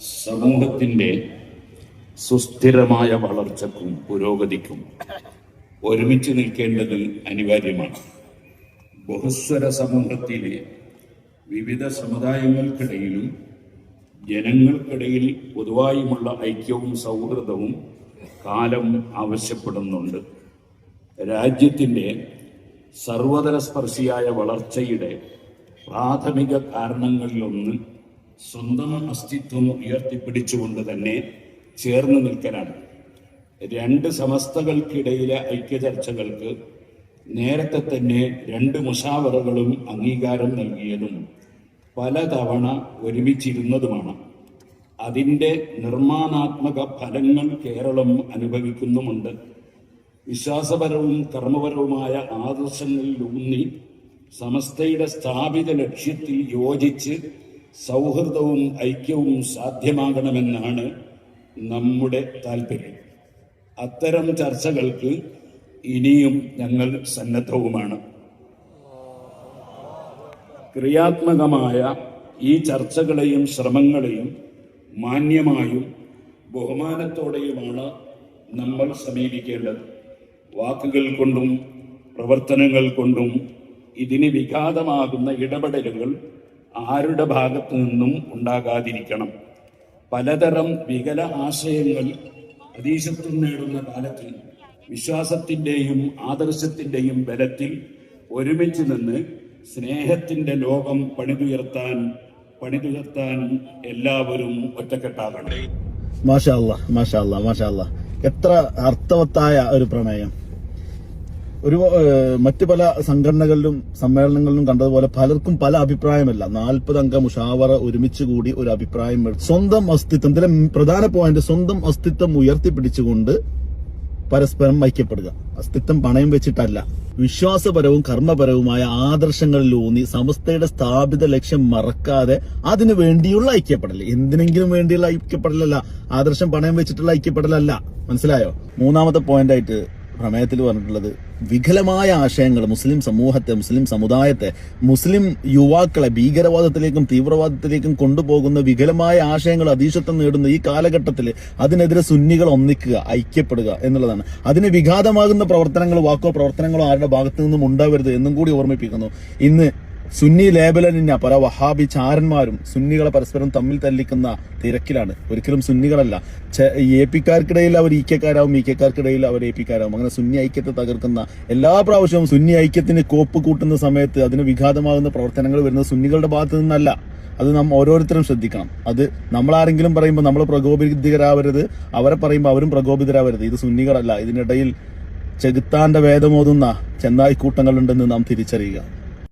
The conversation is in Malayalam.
സമൂഹത്തിന്റെ സുസ്ഥിരമായ വളർച്ചക്കും പുരോഗതിക്കും ഒരുമിച്ച് നിൽക്കേണ്ടത് അനിവാര്യമാണ്. ബഹുസ്വര സമൂഹത്തിലെ വിവിധ സമുദായങ്ങൾക്കിടയിലും ജനങ്ങൾക്കിടയിൽ പൊതുവായുമുള്ള ഐക്യവും സൗഹൃദവും കാലം ആവശ്യപ്പെടുന്നുണ്ട്. രാജ്യത്തിന്റെ സർവതലസ്പർശിയായ വളർച്ചയുടെ പ്രാഥമിക കാരണങ്ങളിലൊന്ന് സ്വന്തം അസ്തിത്വം ഉയർത്തിപ്പിടിച്ചുകൊണ്ട് തന്നെ ചേർന്ന് നിൽക്കലാണ്. രണ്ട് സമസ്തകൾക്കിടയിലെ ഐക്യചർച്ചകൾക്ക് നേരത്തെ തന്നെ രണ്ട് മുഷാവറകളും അംഗീകാരം നൽകിയതും പലതവണ ഒരുമിച്ചിരുന്നതുമാണ്. അതിന്റെ നിർമ്മാണാത്മക ഫലങ്ങൾ കേരളം അനുഭവിക്കുന്നുമുണ്ട്. വിശ്വാസപരവും കർമ്മപരവുമായ ആദർശങ്ങളിലൂന്നി സമസ്തയുടെ സ്ഥാപിത ലക്ഷ്യത്തിൽ യോജിച്ച് സൗഹൃദവും ഐക്യവും സാധ്യമാകണമെന്നാണ് നമ്മുടെ താല്പര്യം. അത്തരം ചർച്ചകൾക്ക് ഇനിയും ഞങ്ങൾ സന്നദ്ധവുമാണ്. ക്രിയാത്മകമായ ഈ ചർച്ചകളെയും ശ്രമങ്ങളെയും മാന്യമായും ബഹുമാനത്തോടെയുമാണ് നമ്മൾ സമീപിക്കേണ്ടത്. വാക്കുകൾ കൊണ്ടും പ്രവർത്തനങ്ങൾ കൊണ്ടും ഇതിന് വിഘാതമാകുന്ന ഇടപെടലുകൾ ആരുടെ ഭാഗത്തു നിന്നും ഉണ്ടാകാതിരിക്കണം. പലതരം വികല ആശയങ്ങൾ പ്രതീക്ഷത്വം നേടുന്ന കാലത്തിൽ വിശ്വാസത്തിന്റെയും ആദർശത്തിന്റെയും ബലത്തിൽ ഒരുമിച്ച് നിന്ന് സ്നേഹത്തിന്റെ ലോകം പണിതുയർത്താൻ പണിതുയർത്താൻ എല്ലാവരും ഒറ്റക്കെട്ടാകണം. മാഷാല്ല മാഷാല്ല മാഷാല്ല എത്ര അർത്ഥവത്തായ ഒരു പ്രമേയം ഒരു മറ്റു പല സംഘടനകളിലും സമ്മേളനങ്ങളിലും കണ്ടതുപോലെ പലർക്കും പല അഭിപ്രായമല്ല. നാൽപ്പത് അംഗ മുഷാവറ ഒരുമിച്ച് കൂടി ഒരു അഭിപ്രായം സ്വന്തം അസ്തിത്വം ഇതിലെ പ്രധാന പോയിന്റ് സ്വന്തം അസ്തിത്വം ഉയർത്തിപ്പിടിച്ചുകൊണ്ട് പരസ്പരം ഐക്യപ്പെടുക. അസ്തിത്വം പണയം വെച്ചിട്ടല്ല. വിശ്വാസപരവും കർമ്മപരവുമായ ആദർശങ്ങളിലൂന്നി സമസ്തയുടെ സ്ഥാപിത ലക്ഷ്യം മറക്കാതെ അതിനു വേണ്ടിയുള്ള ഐക്യപ്പെടൽ. എന്തിനെങ്കിലും വേണ്ടിയുള്ള ഐക്യപ്പെടലല്ല. ആദർശം പണയം വെച്ചിട്ടുള്ള ഐക്യപ്പെടലല്ല. മനസ്സിലായോ? മൂന്നാമത്തെ പോയിന്റ് ആയിട്ട് പ്രമേയത്തിൽ പറഞ്ഞിട്ടുള്ളത് വികലമായ ആശയങ്ങൾ മുസ്ലിം സമൂഹത്തെ മുസ്ലിം സമുദായത്തെ മുസ്ലിം യുവാക്കളെ ഭീകരവാദത്തിലേക്കും തീവ്രവാദത്തിലേക്കും കൊണ്ടുപോകുന്ന വികലമായ ആശയങ്ങൾ അതീശത്വം നേടുന്ന ഈ കാലഘട്ടത്തിൽ അതിനെതിരെ സുന്നികൾ ഒന്നിക്കുക ഐക്യപ്പെടുക എന്നുള്ളതാണ്. അതിന് വിഘാതമാകുന്ന പ്രവർത്തനങ്ങൾ വാക്കോ പ്രവർത്തനങ്ങളോ ആരുടെ ഭാഗത്തു നിന്നും ഉണ്ടാവരുത് എന്നും കൂടി ഓർമ്മിപ്പിക്കുന്നു. ഇന്ന് സുന്നി ലേബലനിന്ന പല വഹാബി ചാരന്മാരും സുന്നികളെ പരസ്പരം തമ്മിൽ തല്ലിക്കുന്ന തിരക്കിലാണ്. ഒരിക്കലും സുന്നികളല്ല. എ പിക്കാർക്കിടയിൽ അവർ ഇ ഈക്കക്കാർക്കിടയിൽ അവർ എ പിക്കാരാവും. അങ്ങനെ സുന്നി ഐക്യത്തെ തകർക്കുന്ന എല്ലാ പ്രാവശ്യവും സുന്നി ഐക്യത്തിന് കോപ്പ് കൂട്ടുന്ന സമയത്ത് അതിന് വിഘാതമാകുന്ന പ്രവർത്തനങ്ങൾ വരുന്നത് സുന്നികളുടെ ഭാഗത്തു നിന്നല്ല. അത് നാം ഓരോരുത്തരും ശ്രദ്ധിക്കണം. അത് നമ്മളാരെങ്കിലും പറയുമ്പോൾ നമ്മൾ പ്രകോപിതരാവരുത്. അവരെ പറയുമ്പോൾ അവരും പ്രകോപിതരാവരുത്. ഇത് സുന്നികളല്ല. ഇതിനിടയിൽ ചെകുത്താന്റെ വേദമോതുന്ന ചെന്നായി കൂട്ടങ്ങളുണ്ടെന്ന് നാം തിരിച്ചറിയുക.